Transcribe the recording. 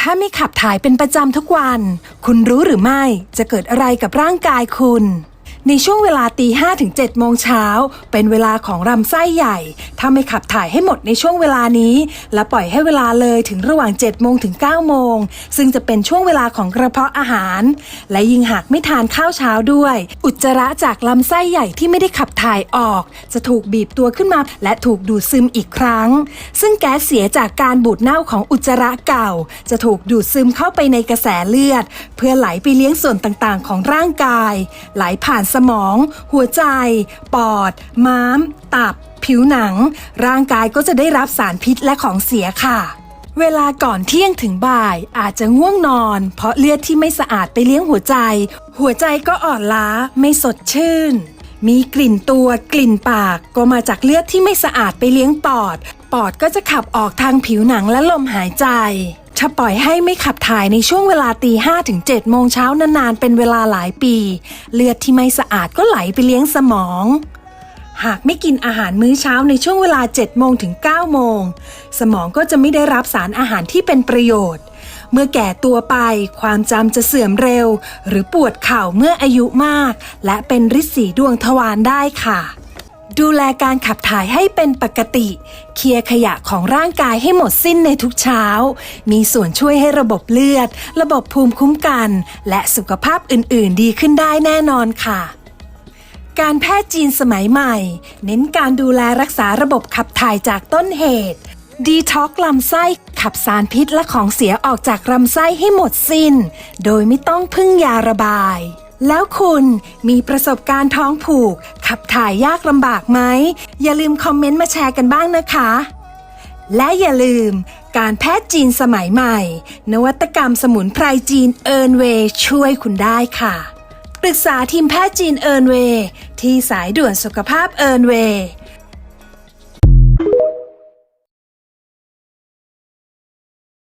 ถ้าไม่ขับถ่ายเป็นประจำทุกวัน คุณรู้หรือไม่จะเกิดอะไรกับร่างกายคุณ ในช่วงเวลาตีห้ถึง7โมงเช้า เป็นเวลาของลำไส้ใหญ่ ถ้าไม่ขับถ่ายให้หมดในช่วงเวลานี้ และปล่อยให้เวลาเลยถึงระหว่าง7โมงถึง9โมง ซึ่งจะเป็นช่วงเวลาของกระเพาะอาหาร และยิ่งหากไม่ทานข้าวเช้าด้วย อุจจาระจากลำไส้ใหญ่ที่ไม่ได้ขับถ่ายออก จะถูกบีบตัวขึ้นมา และถูกดูดซึมอีกครั้ง ซึ่งแก๊สเสียจากการบูดเน่าของอุจจาระเก่า จะถูกดูดซึมเข้าไปในกระแสเลือด เพื่อไหลไปเลี้ยงส่วนต่างๆ ของร่างกาย ไหลผ่านสมอง หัวใจ ปอด ม้าม ตับ ผิวหนัง ร่างกายก็จะได้รับสารพิษและของเสียค่ะ เวลาก่อนเที่ยงถึงบ่ายอาจจะง่วงนอน เพราะเลือดที่ไม่สะอาดไปเลี้ยงหัวใจ หัวใจก็อ่อนล้าไม่สดชื่น มีกลิ่นตัวกลิ่นปากก็มาจากเลือดที่ไม่สะอาดไปเลี้ยงปอด ปอดก็จะขับออกทางผิวหนังและลมหายใจ ถ้าปล่อยให้ไม่ขับถ่ายในช่วงเวลาตีห้าถึงเจ็ดโมงเช้านานๆ เป็นเวลาหลายปี เลือดที่ไม่สะอาดก็ไหลไปเลี้ยงสมอง หากไม่กินอาหารมื้อเช้าในช่วงเวลา7โมงถึง9โมง สมองก็จะไม่ได้รับสารอาหารที่เป็นประโยชน์ เมื่อแก่ตัวไปความจำจะเสื่อมเร็ว หรือปวดเข่าเมื่ออายุมาก และเป็นริดสีดวงทวารได้ค่ะ ดูแลการขับถ่ายให้เป็นปกติ เคลียร์ขยะของร่างกายให้หมดสิ้นในทุกเช้า มีส่วนช่วยให้ระบบเลือด ระบบภูมิคุ้มกัน และสุขภาพอื่น ๆ ดีขึ้นได้แน่นอนค่ะการแพทย์จีนสมัยใหม่ เน้นการดูแลรักษาระบบขับถ่ายจากต้นเหตุ ดีท็อกลำไส้ขับสารพิษและของเสียออกจากลำไส้ให้หมดสิ้น โดยไม่ต้องพึ่งยาระบาย แล้วคุณมีประสบการณ์ท้องผูก ขับถ่ายยากลำบากไหม อย่าลืมคอมเมนต์มาแชร์กันบ้างนะคะ และอย่าลืม การแพทย์จีนสมัยใหม่ นวัตกรรมสมุนไพรจีนเอิร์นเวย์ช่วยคุณได้ค่ะ ปรึกษาทีมแพทย์จีนเอิร์นเวย์ที่สายด่วนสุขภาพเอิร์นเวย์